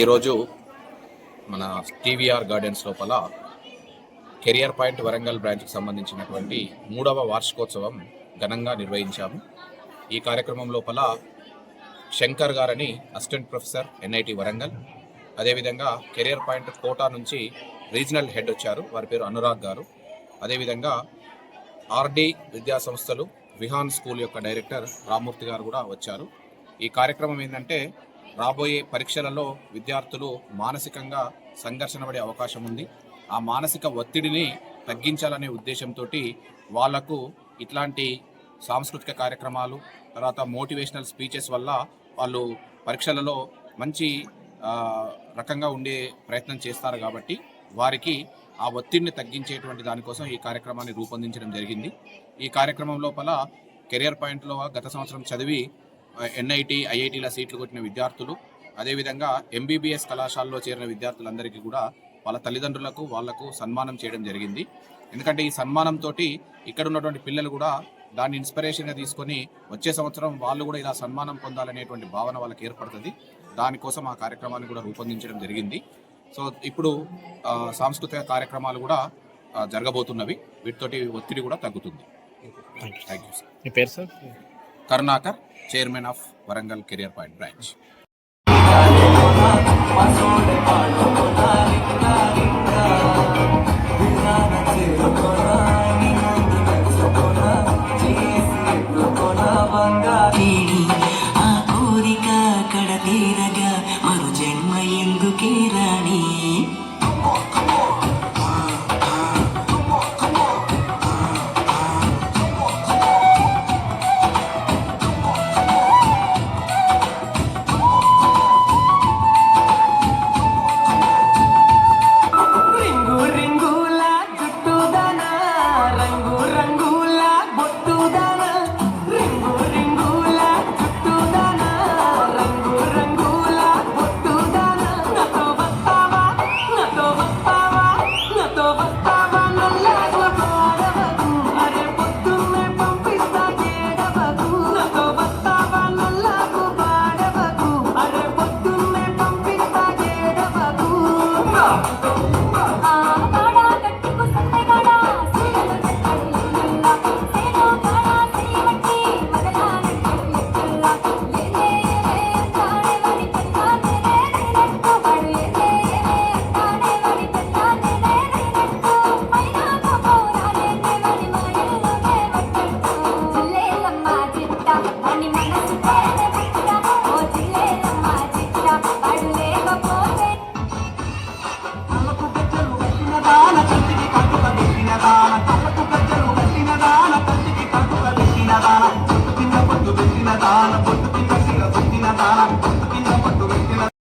ఈరోజు మన TVR gardens లోపల కెరియర్ పాయింట్ వరంగల్ బ్రాంచ్కి సంబంధించినటువంటి మూడవ వార్షికోత్సవం ఘనంగా నిర్వహించాము. ఈ కార్యక్రమం లోపల శంకర్ గారని అసిస్టెంట్ ప్రొఫెసర్ ఎన్ఐటి వరంగల్ అదేవిధంగా కెరియర్ పాయింట్ కోటా నుంచి రీజనల్ హెడ్ వచ్చారు వారి పేరు అనురాగ్ గారు. అదేవిధంగా ఆర్డి విద్యా సంస్థలు విహాన్ స్కూల్ యొక్క డైరెక్టర్ రామూర్తి గారు కూడా వచ్చారు. ఈ కార్యక్రమం ఏంటంటే రాబోయే పరీక్షలలో విద్యార్థులు మానసికంగా సంఘర్షణ పడే అవకాశం ఉంది. ఆ మానసిక ఒత్తిడిని తగ్గించాలనే ఉద్దేశంతో వాళ్ళకు ఇట్లాంటి సాంస్కృతిక కార్యక్రమాలు తర్వాత మోటివేషనల్ స్పీచెస్ వల్ల వాళ్ళు పరీక్షలలో మంచి రకంగా ఉండే ప్రయత్నం చేస్తారు కాబట్టి వారికి ఆ ఒత్తిడిని తగ్గించేటువంటి దానికోసం ఈ కార్యక్రమాన్ని రూపొందించడం జరిగింది. ఈ కార్యక్రమం లోపల కెరియర్ పాయింట్లో గత సంవత్సరం చదివి ఎన్ఐటి ఐఐటీల సీట్లు కొట్టిన విద్యార్థులు అదేవిధంగా ఎంబీబీఎస్ కళాశాలలో చేరిన విద్యార్థులందరికీ కూడా వాళ్ళ తల్లిదండ్రులకు వాళ్ళకు సన్మానం చేయడం జరిగింది. ఎందుకంటే ఈ సన్మానంతో ఇక్కడ ఉన్నటువంటి పిల్లలు కూడా దాన్ని ఇన్స్పిరేషన్గా తీసుకొని వచ్చే సంవత్సరం వాళ్ళు కూడా ఇలా సన్మానం పొందాలనేటువంటి భావన వాళ్ళకి ఏర్పడుతుంది. దానికోసం ఆ కార్యక్రమాన్ని కూడా రూపొందించడం జరిగింది. సో ఇప్పుడు సాంస్కృతిక కార్యక్రమాలు కూడా జరగబోతున్నవి. వీటితోటి ఒత్తిడి కూడా తగ్గుతుంది. థ్యాంక్ యూ సార్ మీ పేరు sir Karunakar chairman of Warangal career point branch. ఆ కోరిక కడ తీరగా మరు జన్మ ఎందుకే రాణి? ఆ తాళం పొట్టుకు కసిగా పుట్టిన తాళం.